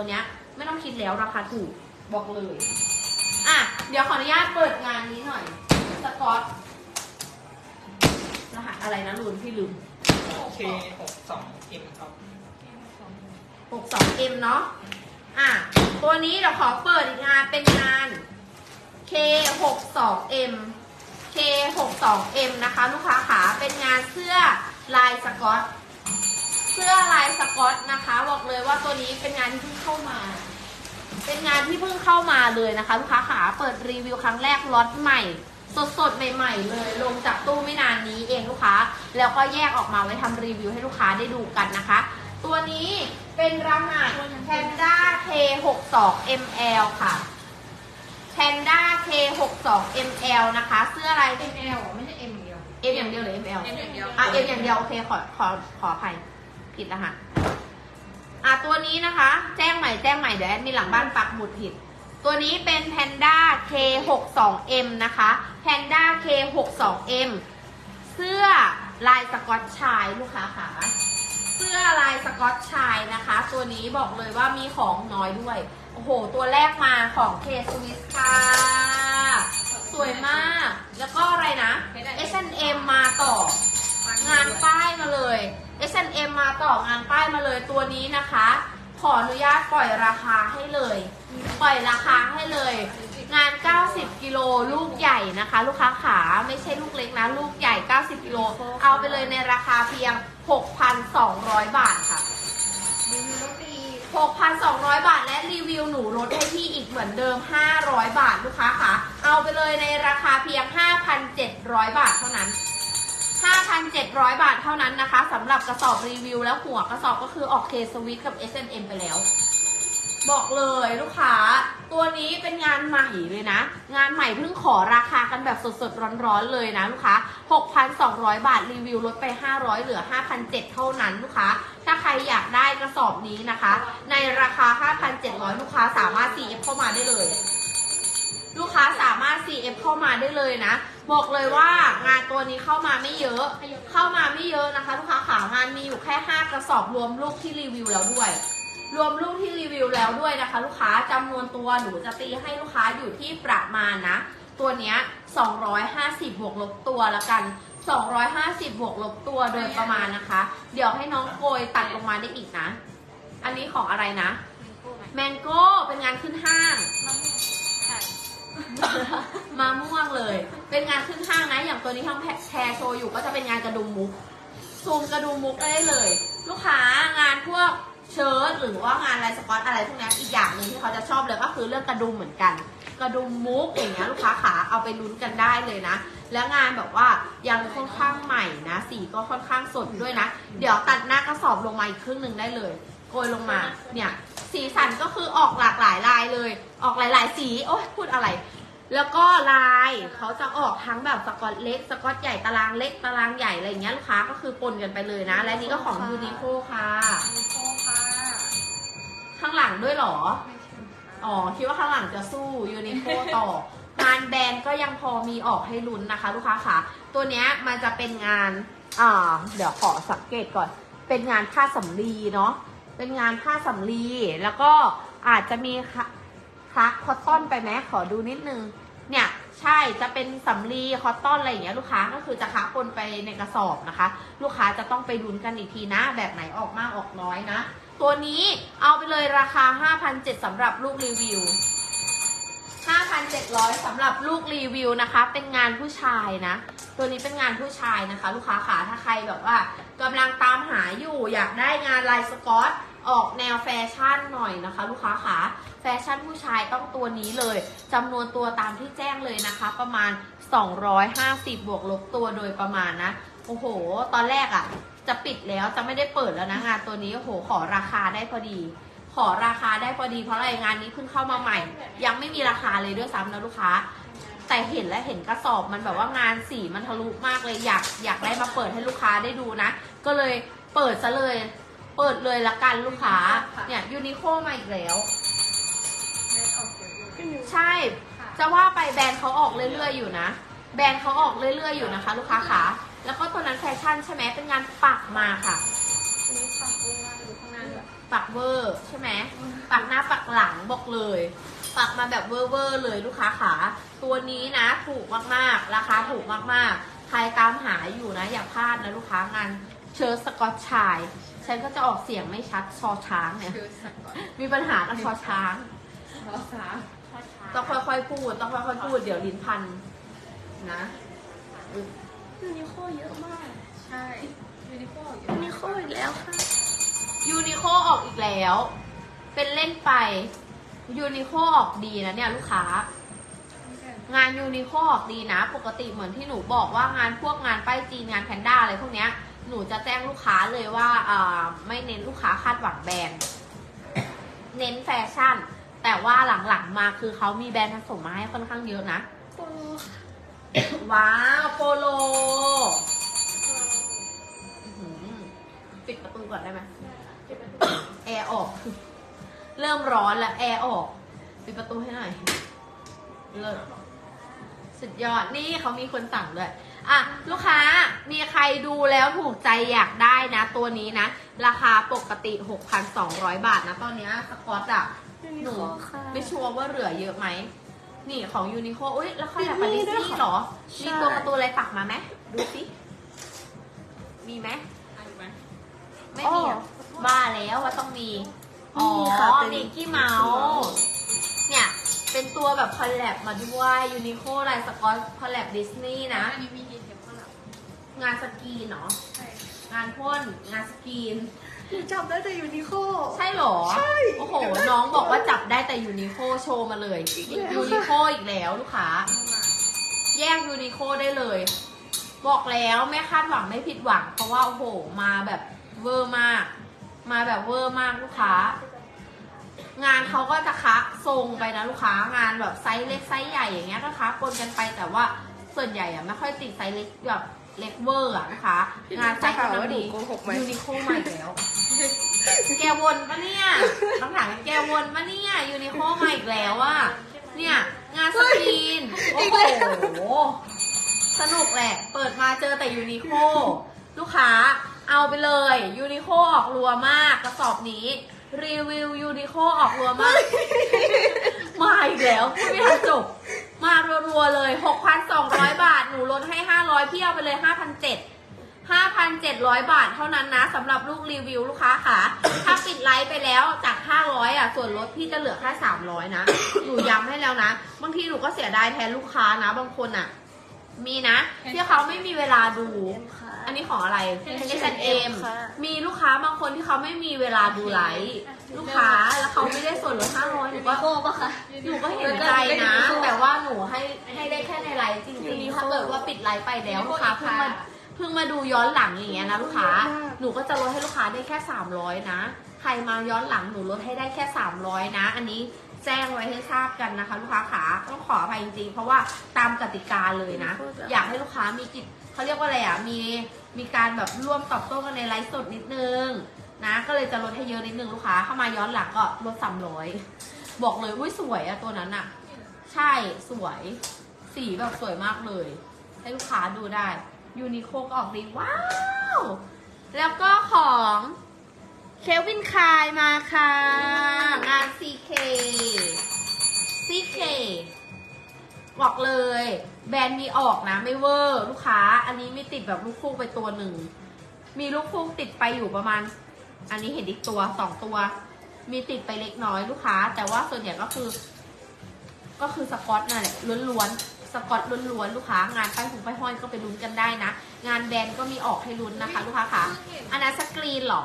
ตัวเนี้ยไม่ต้องคิดแล้วราคาถูกบอกเลย อะ เดี๋ยวขออนุญาตเปิดงานนี้หน่อย สกอตรหัสอะไรนะลุนพี่ลืมเคหกสองเอ็มครับ 62M เนาะ อะ ตัวนี้เราขอเปิดอีกงานเป็นงาน K62M K62M นะคะ ลูกค้าขาเป็นงานเสื้อลายสกอตเสื้อลายสกอตนะคะ บอกเลยว่าตัวนี้เป็นงานที่เพิ่งเข้ามา เป็นงานที่เพิ่งเข้ามาเลยนะคะลูกค้าขาเปิดรีวิวครั้งแรกล็อตใหม่ สดๆใหม่ ๆ เลย ลงจากตู้ไม่นานนี้เองลูกค้า แล้วก็แยกออกมาไว้ทำรีวิวให้ลูกค้าได้ดูกันนะคะ ตัวนี้เป็นรหัส Panda K62 ML ค่ะ Panda K62 ML นะคะ เสื้ออะไรเอ็มเอลไม่ใช่เอ็มเดียว M อย่างเดียวหรือ ML เอ็มอย่างเดียวอะ M อย่างเดียวโอเคขอขอขออภัย ผิดรหัสอะตัวนี้นะคะ แจ้งใหม่แจ้งใหม่เดี๋ยวแอดมีหลังบ้านปักหมุดผิด ตัวนี้เป็น Panda K62M นะคะ Panda K62M เสื้อลายสกอตชายลูกค้าค่ะเสื้อลายสกอตชายนะคะ ตัวนี้บอกเลยว่ามีของน้อยด้วย โอ้โห ตัวแรกมาของ K Swiss ค่ะสวยมาก แล้วก็อะไรนะ S&M มาต่องานป้ายมาเลย S&M มาต่องานป้ายมาเลยตัวนี้นะคะ ขออนุญาตปล่อยราคาให้เลย ปล่อยราคาให้เลย งาน 90 กิโลลูกใหญ่นะคะ ลูกค้าขาไม่ใช่ลูกเล็กนะ ลูกใหญ่ 90 กิโล เอาไปเลยในราคาเพียง 6,200 บาทค่ะรีวิวรถดี6,200 บาทและรีวิวหนูลดให้พี่อีกเหมือนเดิม 500 บาทลูกค้าค่ะ เอาไปเลยในราคาเพียง 5,700 บาทเท่านั้น 5,700 บาทเท่านั้นนะคะสำหรับกระสอบรีวิวแล้วหัวกระสอบก็คือออกเคสวิตกับ S&M ไปแล้ว บอกเลยลูกค้า ตัวนี้เป็นงานใหม่เลยนะ งานใหม่เพิ่งขอราคากันแบบสดๆ ร้อนๆเลยนะลูกค้า 6,200 บาทรีวิวลดไป 500 เหลือ 5,700 เท่านั้นลูกค้า ถ้าใครอยากได้กระสอบนี้นะคะ ในราคา 5,700 ลูกค้าสามารถ CF เข้ามาได้เลย ลูกค้าสามารถ CF เข้ามาได้เลยนะ บอกเลยว่างานตัวนี้เข้ามาไม่เยอะ เข้ามาไม่เยอะนะคะลูกค้าขางานมีอยู่แค่ 5 กระสอบรวมลูกที่รีวิวแล้วด้วย รวมลูกที่รีวิวแล้วด้วยนะคะ ลูกค้าจำนวนตัวหนูจะตีให้ลูกค้าอยู่ที่ประมาณนะ ตัวเนี้ย250 บวกลบตัวละกัน 250 บวกลบตัวโดยประมาณนะคะ เดี๋ยวให้น้องโกยตัดลงมาได้อีกนะ อันนี้ของอะไรนะ แมงโก้เป็นงานขึ้นห้าง มาม่วงเลย เป็นงานขึ้นห้างนะ อย่างตัวนี้ทั้งแชร์โชว์อยู่ก็จะเป็นงานกระดุมมุก ซูมกระดุมมุกได้เลย ลูกค้างานพวกเชิ้ตหรือว่างานลายสกอตอะไรพวกนี้อีกอย่างหนึ่งที่เขาจะชอบเลยก็คือเรื่องกระดุมเหมือนกัน กระดุมมุกอย่างเงี้ยลูกค้าขาเอาไปลุ้นกันได้เลยนะ แล้วงานแบบว่ายังค่อนข้างใหม่นะ สีก็ค่อนข้างสดด้วยนะ เดี๋ยวตัดหน้ากระสอบลงมาอีกครึ่งหนึ่งได้เลย โกยลงมา เนี่ยสีสันก็คือออกหลากหลายลายเลย ออกหลาย ๆ สี โอ้ยพูดอะไร แล้วก็ลายเขาจะออกทั้งแบบสกอตเล็ก สกอตใหญ่ตารางเล็กตารางใหญ่อะไรอย่างเงี้ยลูกค้าก็คือปนกันไปเลยนะ และนี่ก็ของยูนิโคค่ะมีโคค่ะข้างหลังด้วยเหรอ ไม่ใช่ค่ะอ๋อ คิดว่าข้างหลังจะสู้ยูนิโคต่อ งานแบรนด์ก็ยังพอมีออกให้ลุ้นนะคะ ลูกค้าค่ะ ตัวเนี้ยมันจะเป็นงานอ่าเดี๋ยวขอสังเกตก่อน เป็นงานผ้าสำลีเนาะ เป็นงานผ้าสำลีแล้วก็อาจจะมีคะคักคอตตอนไปไหมขอดูนิดนึง เนี่ยใช่จะเป็นสำลีคอตตอนอะไรอย่างเงี้ยลูกค้าก็คือจะคะปนไปในกระสอบนะคะ ลูกค้าจะต้องไปลุ้นกันอีกทีนะ แบบไหนออกมากออกน้อยนะ ตัวนี้เอาไปเลยราคา 5,700สำหรับลูกรีวิว 5,700สำหรับลูกรีวิวนะคะ เป็นงานผู้ชายนะ ตัวนี้เป็นงานผู้ชายนะคะ ลูกค้าขาถ้าใครแบบว่ากำลังตามหาอยู่อยากได้งานลายสกอต ออกแนวแฟชั่นหน่อยนะคะ ลูกค้าขาแฟชั่นผู้ชายต้องตัวนี้เลยจำนวนตัวตามที่แจ้งเลยนะคะ ประมาณ 250 บวกลบตัวโดยประมาณนะ โอ้โห ตอนแรกอะ่ะ จะปิดแล้วจะไม่ได้เปิดแล้วนะงานตัวนี้โอ้โหขอราคาได้พอดี ขอราคาได้พอดีเพราะอะไรงานนี้เพิ่งเข้ามาใหม่ ยังไม่มีราคาเลยด้วยซ้ำนะลูกค้า แต่เห็นและเห็นกระสอบมันแบบว่างานสีมันทะลุมากเลยอยากอยากได้มาเปิดให้ลูกค้าได้ดูนะ ก็เลยเปิดซะเลย เปิดเลยละกันลูกค้า เนี่ยยูนิโคมาอีกแล้วแม่ออกเยอะอยู่ใช่ จะว่าไปแบรนด์เขาออกเรื่อยๆอยู่นะ แบรนด์เขาออกเรื่อยๆอยู่นะคะ ลูกค้าขาแล้วก็ตัวนั้นแฟชั่นใช่ไหมเป็นงานปักมาค่ะอันนี้ปักอุ้งหน้าดูข้างหน้าด้วยปักเวอร์ใช่ไหมปักหน้าปักหลังบอกเลย ปักมาแบบเวอร์เวอร์เลยลูกค้าขา ตัวนี้นะถูกมากๆ ราคาถูกมากๆ ใครตามหาอยู่นะ อย่าพลาดนะลูกค้างานเชิร์ตสกอตชาย ฉันก็จะออกเสียงไม่ชัดชอช้างเนี่ยคือสักก่อนมีปัญหากับชอช้าง รอสามต้องค่อยๆพูด ต้องค่อยๆพูด เดี๋ยวลิ้นพันนะยูนิโคเยอะมากใช่ยูนิโคลยูนิโคอีกแล้วค่ะ ยูนิโคออกอีกแล้ว เป็นเล่นไปยูนิโคออกดีนะเนี่ยลูกค้างานยูนิโคออกดีนะ ปกติเหมือนที่หนูบอกว่างานพวกงานป้ายจีนงานแพนด้าอะไรพวกเนี้ย หนูจะแจ้งลูกค้าเลยว่าอ่าไม่เน้นลูกค้าคาดหวังแบรนด์ เน้นแฟชั่น แต่ว่าหลังๆมาคือเขามีแบรนด์ผสมมาให้ค่อนข้างเยอะนะว้าวโปโลอื้อหือปิดประตูก่อนได้ไหม แอร์ออก เริ่มร้อนแล้วแอร์ออก ปิดประตูให้หน่อยเลิศ สุดยอดนี่เขามีคนสั่งด้วยอะลูกค้ามีใครดูแล้วถูกใจอยากได้นะ ตัวนี้นะ ราคาปกติ 6,200 บาทนะ ตอนเนี้ยสกอตอะหนูไม่ชัวร์ว่าเหลือเยอะไหม นี่ของยูนิโคอุ้ยแล้วเขาอยากไปดิสนีย์เหรอ มีตัวการ์ตูนอะไรปักมาไหมดูสิมีไหมอะไรไหมไม่มีอะบ้าแล้วว่าต้องมี อ๋อมีค่ะเป็นมิกกี้เมา แบบคอลแลบมาด้วยยูนิโคลายสกอตคอลแลบดิสนีย์นะ อันนี้มีดีเทลข้างหลังงานสกรีนเนาะใช่งานพ่นงานสกรีน หนูจับได้แต่ยูนิโค ใช่เหรอ ใช่โอ้โห น้องบอกว่าจับได้แต่ยูนิโคโชว์มาเลยอีกแล้ว ยูนิโคอีกแล้วลูกค้าข้างหลังแยกยูนิโคได้เลย บอกแล้วไม่คาดหวังไม่ผิดหวัง เพราะว่าโอ้โหมาแบบเวอร์มาก มาแบบเวอร์มากลูกค้า งานเขาก็จะคะทรงไปนะลูกค้างานแบบไซส์เล็กไซส์ใหญ่อย่างเงี้ยก็คะปนกันไปแต่ว่าส่วนใหญ่อะไม่ค่อยติดไซส์เล็กแบบเล็กเวอร์อะลูกค้างานไซส์กำลังดีโกหกไหมยูนิโคมาอีกแล้ว แกวนปะเนี่ยต้องถามแกวนปะเนี่ยยูนิโคมาอีกแล้วอะเนี่ย งานสกรีนโอ้โหสนุกแหละ เปิดมาเจอแต่ยูนิโคลูกค้าเอาไปเลยยูนิโคออกรัวมากกระสอบนี้ รีวิวยูนิโคออกรัวมาก มาอีกแล้วพูดไม่ทันจบ มารัวๆเลย 6,200 บาท หนูลดให้ 500 พี่เอาไปเลย 5,700 5,700 บาทเท่านั้นนะสำหรับลูกรีวิวลูกค้าค่ะ ถ้าปิดไลฟ์ไปแล้วจาก 500อะ ส่วนลดพี่จะเหลือแค่ 300 นะ หนูย้ำให้แล้วนะ บางทีหนูก็เสียดายแทนลูกค้านะ บางคนอะ มีนะ ที่เขาไม่มีเวลาดู อันนี้ของอะไร H&M ค่ะ มีลูกค้าบางคนที่เขาไม่มีเวลาดูไลฟ์ลูกค้าแล้วเขาไม่ได้ส่วนลด500หนูก็โคปะคะหนูก็เห็นใจนะ แต่ว่าหนูให้ให้ได้แค่ในไลฟ์จริงๆถ้าเกิดว่าปิดไลฟ์ไปแล้วลูกค้าเพิ่งมาเพิ่งมาดูย้อนหลังอย่างเงี้ยนะลูกค้าหนูก็จะลดให้ลูกค้าได้แค่300นะ ใครมาย้อนหลังหนูลดให้ได้แค่300นะ อันนี้แจ้งไว้ให้ทราบกันนะคะ ลูกค้าขาต้องขออภัยจริงๆ เพราะว่าตามกติกาเลยนะ อยากให้ลูกค้ามีจิต เขาเรียกว่าอะไรอะ มีมีการแบบร่วมตอบโต้กันในไลฟ์สดนิดนึงนะ ก็เลยจะลดให้เยอะนิดนึงลูกค้า เข้ามาย้อนหลังก็ลด300บอกเลยอุ้ยสวยอะตัวนั้นอะใช่สวย สีแบบสวยมากเลย ให้ลูกค้าดูได้ยูนิโคก็ออกดีว้าว แล้วก็ของเควินคายมาค่ะ งาน CK CK บอกเลย แบรนด์มีออกนะไม่เวอร์ลูกค้า อันนี้มีติดแบบลูกคู่ไปตัวหนึ่ง มีลูกคู่ติดไปอยู่ประมาณ อันนี้เห็นอีกตัวสองตัว มีติดไปเล็กน้อยลูกค้า แต่ว่าส่วนใหญ่ก็คือ ก็คือสกอตนั่นแหละล้วนๆสกอตล้วนๆลูกค้างานป้ายหูป้ายห้อยก็ไปลุ้นกันได้นะ งานแบรนด์ก็มีออกให้ลุ้นนะคะ ลูกค้าค่ะอันนั้นสกรีนเหรอ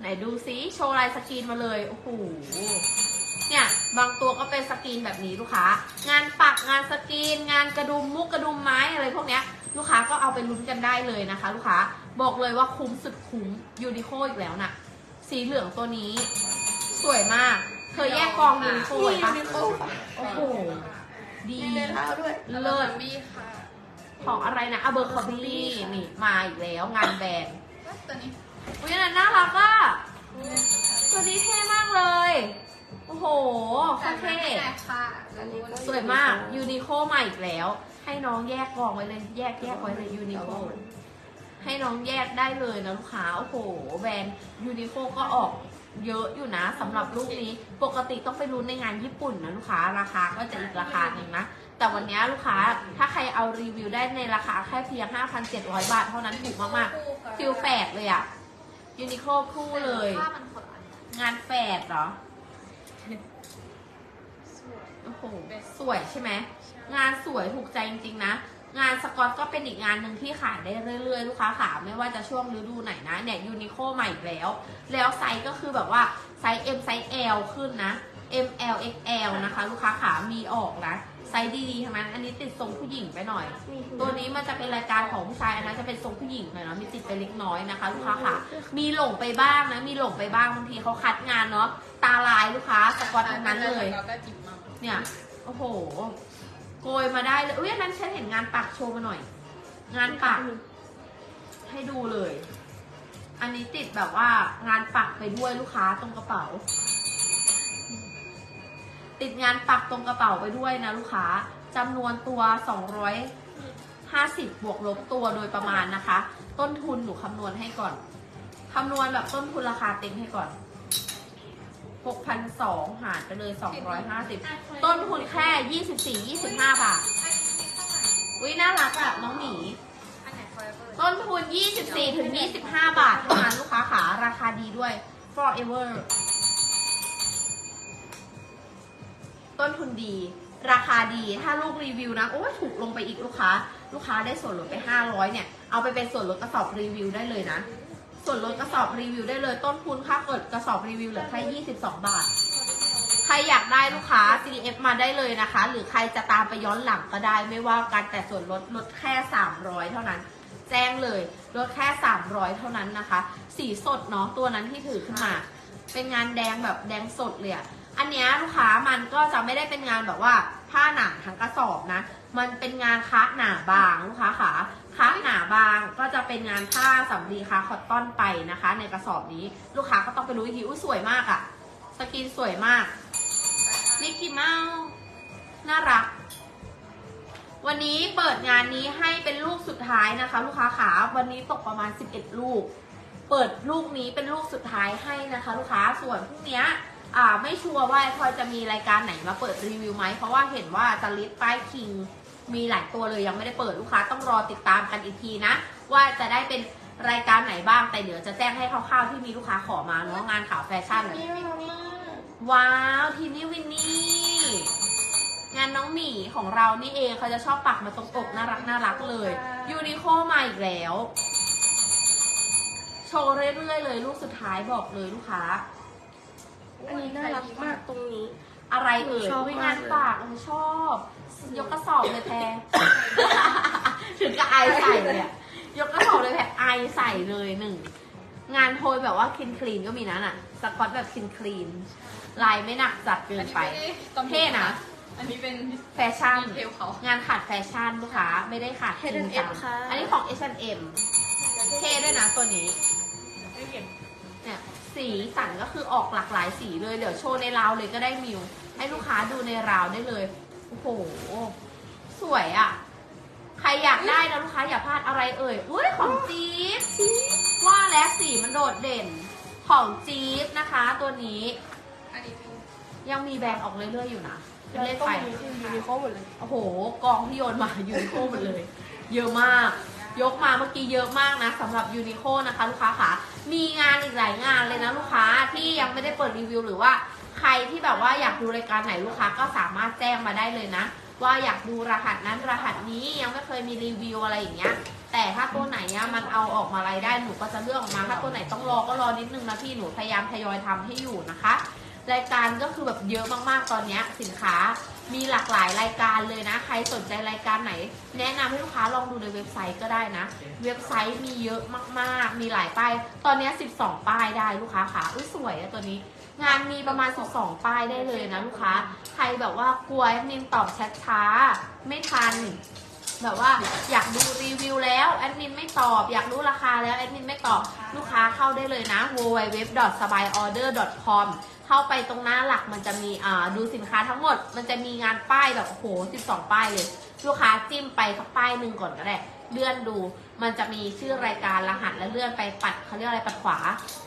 ไหนดูซิโชว์ลายสกรีนมาเลยโอ้โหเนี่ย บางตัวก็เป็นสกรีนแบบนี้ลูกค้า งานปักงานสกรีน งานกระดุมมุกกระดุมไม้อะไรพวกเนี้ยลูกค้าก็เอาไปลุ้นกันได้เลยนะคะ ลูกค้าบอกเลยว่าคุ้มสุดคุ้มยูนิโคอีกแล้วน่ะ สีเหลืองตัวนี้ สวยมากเคยแยกกองยูนิโคนี่ไว้ยูปะนิโคค่ะโอ้โหดีมีในเท้าด้วยเลิศบี้ค่ะของอะไรนะอเบอร์คอบี้นี่มาอีกแล้วงานแบรนด์ตัวนี้อุ้ยอันนั้นน่ารักอะตัวนี้เท่มากเลย โอ้โหโคตรเท่ค่ะสวยมากยูนิโคมาอีกแล้ว ให้น้องแยกกองไว้เลย แยกแยกไว้เลยยูนิโคให้น้องแยกได้เลยนะลูกค้า โอ้โห แบรนด์ยูนิโคก็ออกเยอะอยู่นะสำหรับลูกนี้ ปกติต้องไปรุ้นในงานญี่ปุ่นนะลูกค้า ราคาก็จะอีกราคาหนึ่งนะ แต่วันนี้ลูกค้าถ้าใครเอารีวิวได้ในราคาแค่เพียง 5,700 บาท เท่านั้นถูกมากๆฟิลแฝดเลยอะยูนิโคคู่เลยผ้ามันคนละอันงานแฝดเหรอสวย โอ้โหสวยใช่ไหม งานสวยถูกใจจริงๆนะ งานสกอตก็เป็นอีกงานหนึ่งที่ขายได้เรื่อยๆ ลูกค้าขาไม่ว่าจะช่วงฤดูไหนนะ เนี่ยยูนิโคใหม่อีกแล้ว แล้วไซส์ก็คือแบบว่าไซส์ M ไซส์ L ขึ้นนะ M L X L นะคะ ลูกค้าขามีออกนะไซส์ดีๆทั้งนั้น อันนี้ติดทรงผู้หญิงไปหน่อย ตัวนี้มันจะเป็นรายการของผู้ชายอันนั้นจะเป็นทรงผู้หญิงหน่อยเนาะ มีติดไปเล็กน้อยนะคะลูกค้าค่ะ มีหลงไปบ้างนะ มีหลงไปบ้างบางทีเขาคัดงานเนาะ ตาลายลูกค้าสกอตทั้งนั้นเลยแล้วก็จิบมา เนี่ย โอ้โห โกยมาได้เลยอุ้ยอันนั้นฉันเห็นงานปักโชว์มาหน่อย งานปัก ให้ดูเลย อันนี้ติดแบบว่างานปักไปด้วยลูกค้าตรงกระเป๋า ติดงานปักตรงกระเป๋าไปด้วยนะลูกค้าจำนวนตัว 250 บวกลบตัวโดยประมาณนะคะ ต้นทุนหนูคำนวณให้ก่อนคำนวณแบบต้นทุนราคาเต็มให้ก่อน 6,200 หารไปเลย 250 ต้นทุนแค่ 24 25 บาทอุ้ยน่ารักอะน้องหมีอันไหน forever ต้นทุน 24ถึง25 บาทเท่านั้นลูกค้าขาราคาดีด้วย forever ต้นทุนดี ราคาดีถ้าลูกรีวิวนะ โอ้ยถูกลงไปอีกลูกค้า ลูกค้าได้ส่วนลดไป 500 เนี่ย เอาไปเป็นส่วนลดกระสอบรีวิวได้เลยนะ ส่วนลดกระสอบรีวิวได้เลยต้นทุนค่าเกิดกระสอบรีวิวเหลือแค่22 บาท ใครอยากได้ลูกค้า CDF มาได้เลยนะคะ หรือใครจะตามไปย้อนหลังก็ได้ไม่ว่ากันแต่ส่วนลดลดแค่ 300 เท่านั้น แจ้งเลยลดแค่ 300 เท่านั้นนะคะ สีสดเนาะตัวนั้นที่ถือขึ้นมา เป็นงานแดงแบบแดงสดเลยอะอันเนี้ยลูกค้ามันก็จะไม่ได้เป็นงานแบบว่าผ้าหนาทั้งกระสอบนะ มันเป็นงานคะหนาบางลูกค้าขา คะหนาบางก็จะเป็นงานผ้าสำลีคะคอตตอนไปนะคะ ในกระสอบนี้ลูกค้าก็ต้องไปรู้อีกทีอุ้ยสวยมากอะสกินสวยมากมิกกี้เมาส์น่ารัก วันนี้เปิดงานนี้ให้เป็นลูกสุดท้ายนะคะ ลูกค้าขาวันนี้ตกประมาณ 11 ลูก เปิดลูกนี้เป็นลูกสุดท้ายให้นะคะ ลูกค้าส่วนพรุ่งนี้อ่าไม่ชัวร์ว่าพลอยจะมีรายการไหนมาเปิดรีวิวไหมเพราะว่าเห็นว่าจะลิสต์ป้ายคิง มีหลายตัวเลยยังไม่ได้เปิดลูกค้าต้องรอติดตามกันอีกทีนะ ว่าจะได้เป็นรายการไหนบ้างแต่เดี๋ยวจะแจ้งให้คร่าวๆที่มีลูกค้าขอมาเนาะงานข่าวแฟชั่นนี่น่ารักมากว้าวทีนี่วินนี่งานน้องหมีของเรานี่เองเขาจะชอบปักมาตรงอกน่ารักน่ารักเลยยูนิโคมาอีกแล้วโชว์เรื่อยๆเลยลูกสุดท้ายบอกเลยลูกค้าอันนี้น่ารักมากตรงนี้ อะไรเอ่ยชอบอุ๊ยมาก งานปากเออชอบ ยกกระสอบเลยแพร ถึงกับไอใส่เลยอะยกกระสอบเลยแพรไอใส่เลยหนึ่ง งานโทยแบบว่าคลีนคลีนก็มีนะน่ะ สกอตแบบคลีนคลีนลายไม่หนักจัดเกินไปเท่นะ อันนี้เป็นแฟชั่น ดีเทลเขา งานขาดแฟชั่นลูกค้าไม่ได้ขาดจริงจัง H&M ค่ะ อันนี้ของ H&M เท่ด้วยนะตัวนี้ไม่เห็นเนี่ย สีสันก็คือออกหลากหลายสีเลยเดี๋ยวโชว์ในราวเลยก็ได้มิว ให้ลูกค้าดูในราวได้เลย โอ้โห สวยอะ่ะ ใครอยากได้นะลูกค้าอย่าพลาดอะไรเอ่ย อุ้ยของจี๊ดว่าแล้วสีมันโดดเด่น ของจี๊ดนะคะตัวนี้ อันนี้เป็นยังมีแบรนด์ออกเรื่อยๆอยู่นะเป็นเลขไป ยูนิโคหมดเลย โอ้โห กองที่โยนมา ยูนิโคหมดเลย เยอะมาก ยกมาเมื่อกี้เยอะมากนะสำหรับยูนิโคนะคะ ลูกค้าค่ะ มีงานอีกหลายงานเลยนะลูกค้าที่ยังไม่ได้เปิดรีวิวหรือว่า ใครที่แบบว่าอยากดูรายการไหนลูกค้าก็สามารถแจ้งมาได้เลยนะ ว่าอยากดูรหัสนั้นรหัสนี้ยังไม่เคยมีรีวิวอะไรอย่างเงี้ย แต่ถ้าตัวไหนเนี่ยมันเอาออกมาอะไรได้หนูก็จะเลือกออกมาถ้าตัวไหนต้องรอก็รอนิดนึงนะพี่หนูพยายามทยอยทำให้อยู่นะคะ รายการก็คือแบบเยอะมากๆตอนเนี้ยสินค้า มีหลากหลายรายการเลยนะ ใครสนใจรายการไหน แนะนำให้ลูกค้าลองดูในเว็บไซต์ก็ได้นะ เว็บไซต์มีเยอะมากๆ มีหลายป้าย ตอนนี้ 12 ป้ายได้ลูกค้าขาอุ้ยสวยอะตัวนี้ งานมีประมาณ 12 ป้ายได้เลยนะลูกค้า ใครแบบว่ากลัวแอดมินตอบแชทช้าไม่ทัน แบบว่าอยากดูรีวิวแล้วแอดมินไม่ตอบ อยากรู้ราคาแล้วแอดมินไม่ตอบ ลูกค้าเข้าได้เลยนะ www.sbyorder.com เข้าไปตรงหน้าหลักมันจะมีอ่าดูสินค้าทั้งหมด มันจะมีงานป้ายแบบโอ้โห12 ป้ายเลยลูกค้าจิ้มไปสักป้ายหนึ่งก่อนก็ได้เลื่อนดู มันจะมีชื่อรายการรหัสและเลื่อนไปปัดเขาเรียกอะไรปัดขวา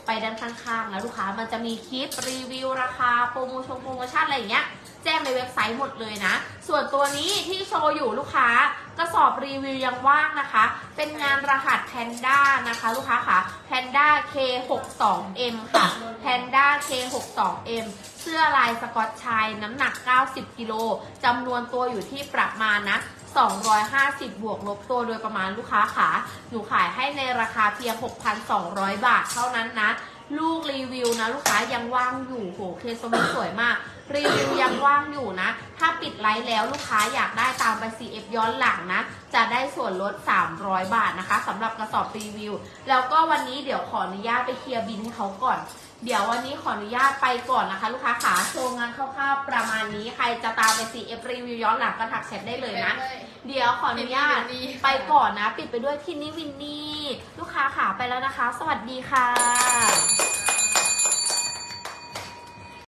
ไปด้านข้างๆ แล้วลูกค้ามันจะมีคลิปรีวิวราคาโปรโมชั่นโปรโมชั่นอะไรอย่างเงี้ย แจ้งในเว็บไซต์หมดเลยนะ ส่วนตัวนี้ที่โชว์อยู่ลูกค้ากระสอบรีวิวยังว่างนะคะ เป็นงานรหัสแพนด้านะคะ ลูกค้าค่ะแพนด้า K62M ค่ะแพนด้า K62M เสื้อลายสกอตชายน้ำหนัก 90 กิโลจำนวนตัวอยู่ที่ประมาณนะ250 บวกลบตัวโดยประมาณลูกค้าขาหนูขายให้ในราคาเพียง 6,200 บาทเท่านั้นนะ ลูกรีวิวนะลูกค้ายังว่างอยู่โหเคสมิสวยมาก รีวิวยังว่างอยู่นะ ถ้าปิดไลฟ์แล้วลูกค้าอยากได้ตามไป CF ย้อนหลังนะ จะได้ส่วนลด 300 บาทนะคะสำหรับกระสอบรีวิว แล้วก็วันนี้เดี๋ยวขออนุญาตไปเคลียร์บินให้เขาก่อน เดี๋ยววันนี้ขออนุญาตไปก่อนนะคะ ลูกค้าขาโชว์งานคร่าวๆประมาณนี้ใครจะตามไป CF รีวิวย้อนหลังก็ทักแชทได้เลยนะ เดี๋ยวขออนุญาตวินนี่ไปก่อนนะ ปิดไปด้วยที่นี่วินนี่ ลูกค้าขาไปแล้วนะคะ สวัสดีค่ะ